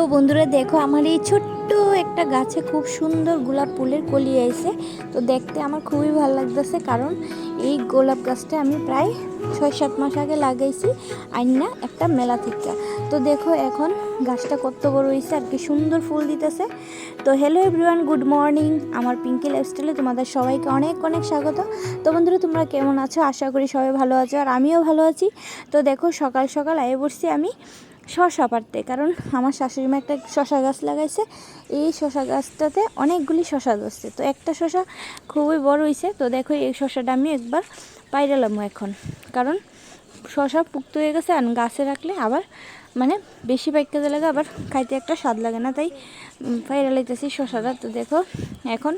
তো বন্ধুরা দেখো, আমার এই ছোট্ট একটা গাছে খুব সুন্দর গোলাপ ফুলের কলি আইছে। তো দেখতে আমার খুবই ভালো লাগতেছে কারণ এই গোলাপ গাছটা আমি প্রায় ছয় সাত মাস আগে লাগাইছি আইনা একটা মেলা থেকে। তো দেখো, এখন গাছটা কত বড় হয়েছে আর কি সুন্দর ফুল দিতেছে। তো হ্যালো এভরিওয়ান গুড মর্নিং আমার পিঙ্কি লাইফস্টাইলে তোমাদের সবাইকে অনেক অনেক স্বাগত। তো বন্ধুরা, তোমরা কেমন আছো? আশা করি সবাই ভালো আছো, আর আমিও ভালো আছি। তো দেখো, সকাল সকাল আয়ে বসছি আমি। শশা পারতে কারণ আমার শাশুড়ি মা একটা শশা গাছ লাগাইছে। এই শশা গাছটাতে অনেকগুলি শশা ধরছে। তো একটা শশা খুবই বড় হয়েছে তো দেখো, এই শশাটা আমি একবার পাইরালাম এখন। কারণ শশা পুক্ত হয়ে গেছে আর গাছে রাখলে আবার মানে বেশি পাইকাতে লাগে, আবার খাইতে একটা স্বাদ লাগে না। তাই পাইরা লাইতেছি শশাটা। তো দেখো, এখন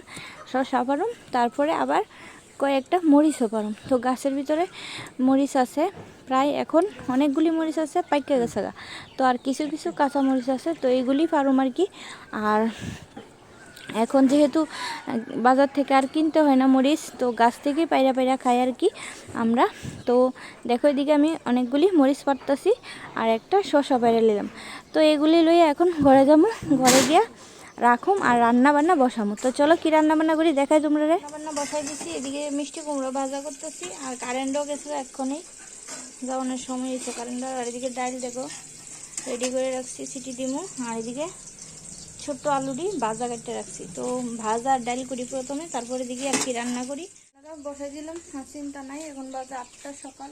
শশা পারুম তারপরে আবার কয়েকটা মরিচও পারুম তো গাছের ভিতরে মরিচ আছে, প্রায় এখন অনেকগুলি মরিচ আছে, পাইকা গেছে। তো আর কিছু কিছু কাঁচা মরিচ আছে, তো এইগুলি পারুম আর কি। আর এখন যেহেতু বাজার থেকে আর কিনতে হয় না মরিচ, তো গাছ থেকেই পায়রা পায়রা খাই আর কি আমরা। তো দেখো এদিকে আমি অনেকগুলি মরিচ পারতাছি আর একটা শসা পায়রা নিলাম। তো এগুলি লইয়া এখন ঘরে যাব ঘরে গিয়া রাখুম আর রান্না বান্না বসামো। তো চলো কি রান্না বান্না করি? দেখাই তোমরা রে। রান্না বান্না বসাই দিছি এদিকে মিষ্টি কুমড়ো ভাজা করতেছি আর কারেন্টও গেছে এক্ষুনি। যাওয়ানোর সময় এসে কারেন্ট আর এদিকে ডাল দেখো রেডি করে রাখছি সিটি ডিমু আর এদিকে ছোট্ট আলুটি ভাজা কাটতে রাখছি। তো ভাজা আর ডাল করি প্রথমে তারপরে দিকে আর কি রান্না করি। বসাই দিলাম চিন্তা নাই এখন বাজে আটটা সকাল।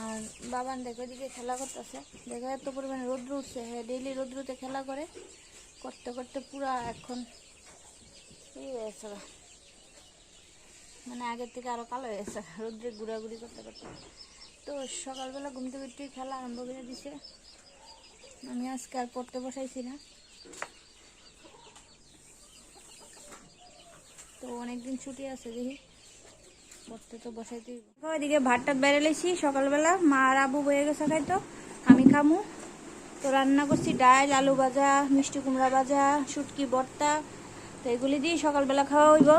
আর বাবান দেখো এদিকে খেলা করতেছে। দেখো এত পরিমাণে রোদ্র উঠছে। হ্যাঁ ডেইলি রোদ্রুতে খেলা করে। করতে করতে পুরো এখন হয়েছে। মানে আগের থেকে আরও কালো হয়ে গেছে রোদ্রে ঘুরাঘুরি করতে করতে। তো সকালবেলা ঘুম থেকে খেলা আরম্ভ করে দিছে। আমি আজকে আর পড়তে বসাইছি না। তো অনেকদিন ছুটি আছে দেখি, পড়তে তো বসাইতে ওইদিকে ভাত টাত বেড়ে লেছি, সকালবেলা মা আর আবু বয়ে গেছে খাইতো, আমি খামু। তো রান্না করছি ডাল, আলু ভাজা, মিষ্টি কুমড়া ভাজা, শুটকি, ভর্তা। তো এগুলি দিয়ে সকালবেলা খাওয়া হইব।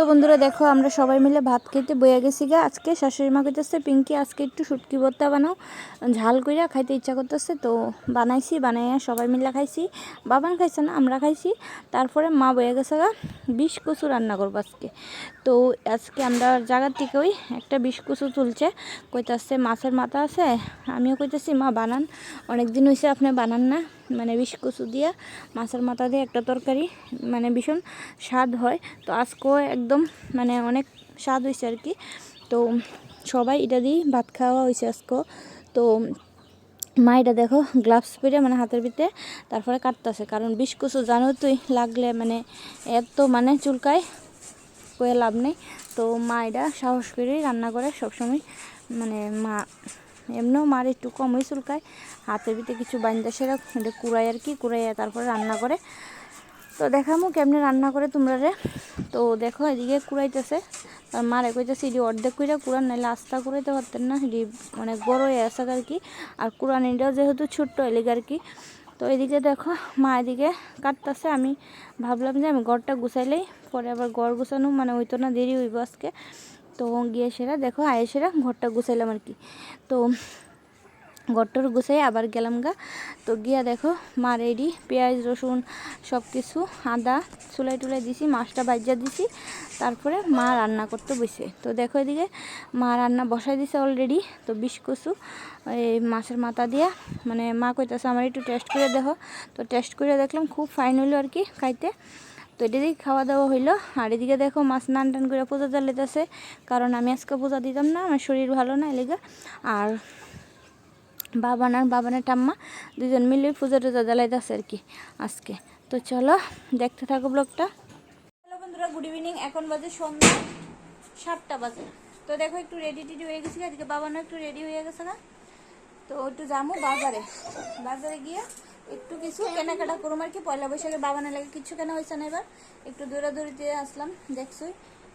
তো বন্ধুরা দেখো, আমরা সবাই মিলে ভাত খেতে বইয়া গেছি গা। আজকে শাশুড়ি মা কইতেছে, পিঙ্কি, আজকে একটু শুটকি ভর্তা বানাও। ঝাল কইরা খাইতে ইচ্ছা করতেছে। তো বানাইছি, বানাইয়া সবাই মিলে খাইছি। বাবান খাইছে না, আমরা খাইছি। তারপরে মা বইয়া গেছে গা বিষ কচু রান্না করব আজকে। তো আজকে আমরা জায়গার থেকে ওই একটা বিষ কচু তুলছে। কইতাছে, মাছের মাথা আছে। আমিও কইতেছি, মা, বানান। অনেক দিন হয়েছে আপনি বানান না। মানে বিষ কচু দিয়ে মাছের মাথা দিয়ে একটা তরকারি মানে ভীষণ স্বাদ হয়। তো আজকেও একদম মানে অনেক স্বাদ হয়েছে আর কি। তো সবাই এটা দিয়ে ভাত খাওয়া হয়েছে আজকেও তো মা এটা দেখো গ্লাভস পরে মানে হাতের ভিতরে তারপরে কাটতেছে। কারণ বিষ কচু জানো তুই, লাগলে মানে এত মানে চুলকায়, কয়ে লাভ নেই। তো মা এটা সাহস করেই রান্না করে সবসময়। মানে মা এমনিও মার একটু কমই চুলকায় হাতের ভিতরে কিছু বাইন্দা সেরা এটা কুড়াই আর কি কুড়াইয়া তারপরে রান্না করে। তো দেখামো কেমনে রান্না করে তোমরা রে। তো দেখো এদিকে কুড়াইতেছে। আর মারে কইতেছে, এটি অর্ধেক কইরা কুড়ান, নাইলে আস্তা কুড়াইতে পারতেন না। এটি অনেক বড় হয়ে আছে আর কি। আর কুড়ানিটাও যেহেতু ছোট্ট এলিগে আর কি। তো এদিকে দেখো, মা এদিকে কাটতেছে। আমি ভাবলাম যে আমি ঘরটা গুছাইলেই পরে আবার ঘর গুছানো মানে হইতো না, দেরি হইব আজকে। তো গিয়ে সেরা, দেখো আয়ে সেরা, ঘরটা গুছাইলাম আর কি। তো গট্টর গুছাই আবার গেলাম গা। তো গিয়া দেখো মা রেডি পেঁয়াজ, রসুন সব কিছু আদা, চুলাই টুলাই দিছি, মাছটা বাজিয়া দিছি, তারপরে মা রান্না করতে বসে। তো দেখো এদিকে মা রান্না বসাই দিছে অলরেডি তো বিষ কচু এই মাছের মাথা দিয়া। মানে মা কইতাছে, আমার একটু টেস্ট করে দেখো। তো টেস্ট করে দেখলাম, খুব ফাইন হইল আর কি খাইতে। তো এটা খাওয়া দাওয়া হইল। আর এদিকে দেখো মাছ নান টান করে পূজা জ্বালাইতেছে কারণ আমি আজকে পূজা দিতাম না, আমার শরীর ভালো না এলিগা। আর বাবান আর বাবানের ঠাম্মা দুজন মিলে পুজো টুজো জ্বালাইতেছে আর কি আজকে। তো চলো, দেখতে থাকো ব্লগটা। হ্যালো বন্ধুরা গুড ইভিনিং এখন বাজে সন্ধ্যা সাতটা বাজে। তো দেখো একটু রেডি টেডি হয়ে গেছি আজকে বাবানও একটু রেডি হয়ে গেছে না তো একটু যাব বাজারে। বাজারে গিয়ে একটু কিছু কেনাকাটা করুম আর কি। পয়লা বৈশাখে বাবা না লাগে কিছু কেনা হয়েছে না এবার। একটু দৌড়াদৌড়িতে আসলাম, দেখছই।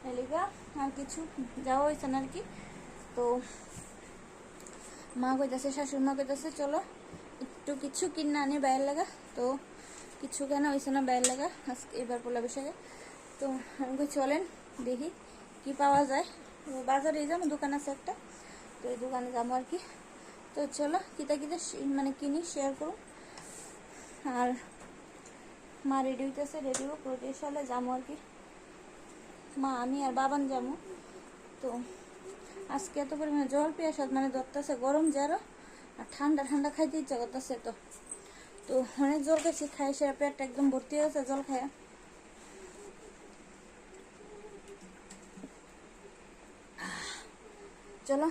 এলিগা, আর কিছু যাওয়া হয়েছে না আর কি। তো মা কইতাছে, শাশুড়ি মা কইতাছে, চলো একটু কিছু কিনে আনি বাইরের লাগা। তো কিছু কেন হয়েছে না বাইরের লাগা আজকে এবার পয়লা বৈশাখে। তো আমি চলেন দেখি কি পাওয়া যায়। বাজারে যাব দোকান আছে একটা। তো এই দোকানে যাব আর কি। তো চলো কিতা কিতা মানে কিনি শেয়ার করো আর মা রেডি হইতেছে রেডি হোক রোডে সালে যাব আর কি। মা, আমি আর বাবান যাব তো আজকে এত পরিমাণে জল, পেঁয়াজ মানে ধরতেছে, গরম যারো, আর ঠান্ডা ঠান্ডা খাইতে ইচ্ছা করতেছে তো। তো অনেক জল খাইছি খাই সে পেটটা একদম ভর্তি হয়ে গেছে জল খায় চলো।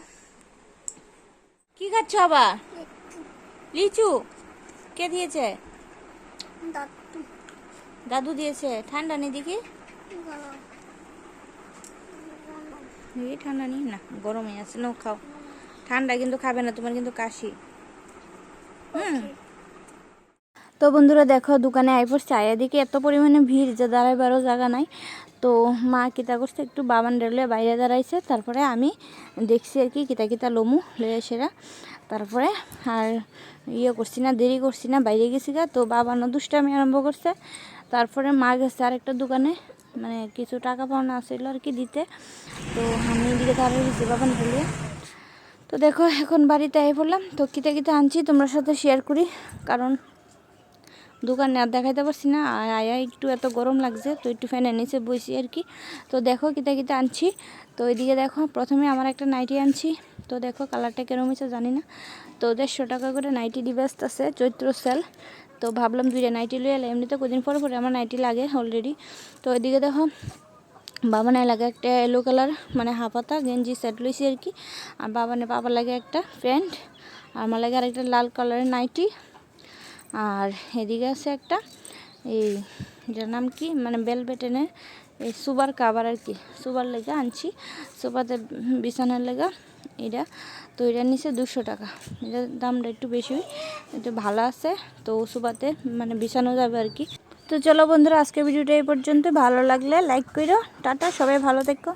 কি খাচ্ছ আবার? লিচু। কে দিয়েছে? দাদু। দাদু দিয়েছে ঠান্ডা নেই দেখি। দেখি ঠান্ডা নেই না গরমে আছে নাও খাও। ঠান্ডা কিন্তু খাবে না তোমার কিন্তু কাশি। হুম? তো বন্ধুরা দেখো, দোকানে আই পড়ছে। আয়া দিকে এত পরিমাণে ভিড় যে দাঁড়াইবারও জায়গা নাই। তো মা কিতা করছে, একটু বাবান ডেলে বাইরে দাঁড়াইছে। তারপরে আমি দেখছি আর কি, কিতা কিতা লমু লয়ে সেরা। তারপরে আর ইয়ে করছি না, দেরি করছি না, বাইরে গেছি গা। তো বাবানও দুষ্টামি আরম্ভ করছে। তারপরে মা গেছে আরেকটা দোকানে। মানে কিছু টাকা পাওনা আসছিল আর কি দিতে। তো আমি এদিকে দাঁড়িয়ে গেছি বাবান ডেলে তো দেখো, এখন বাড়িতে আই পড়লাম। তো কিতা কিতা আনছি তোমার সাথে শেয়ার করি। কারণ দোকানে আর দেখাইতে পারছি না। আর আয়া একটু এত গরম লাগছে, তো একটু ফ্যানের নিচে বসি আর কি। তো দেখো কিতা কিতা আনছি। তো ওইদিকে দেখো, প্রথমে আমার একটা নাইটি আনছি। তো দেখো কালারটা কেরম হয়েছে জানি না। তো দেড়শো টাকা করে নাইটি ডিবেস্ট আছে, চৈত্র সেল। তো ভাবলাম দুইটা নাইটি লয়ে এলে এমনিতে কদিন পরে পরে আমার নাইটি লাগে অলরেডি তো ওইদিকে দেখো বাবানের লাগে একটা এলো কালার মানে হাফাতা, গেঞ্জি সেট লইছি আর কি। আর বাবানের বাবার লাগে একটা প্যান্ট। আর আমার লাগে আরেকটা লাল কালারের নাইটি। আর এদিকে আছে একটা, এই যার নাম কি? মানে বেলবেটেনের এই সুবার কাবার আর কি সুবার লেগে আনছি। সুপাতে বিছানার লেগা, এটা তো এটা নিচে দুশো টাকা। এটার দামটা একটু বেশি একটু ভালো আছে, তো সুপাতে মানে বিছানো যাবে আর কি। তো চলো বন্ধুরা আজকে ভিডিওটা এই পর্যন্ত। ভালো লাগলে লাইক করো। টাটা, সবাই ভালো থেকো।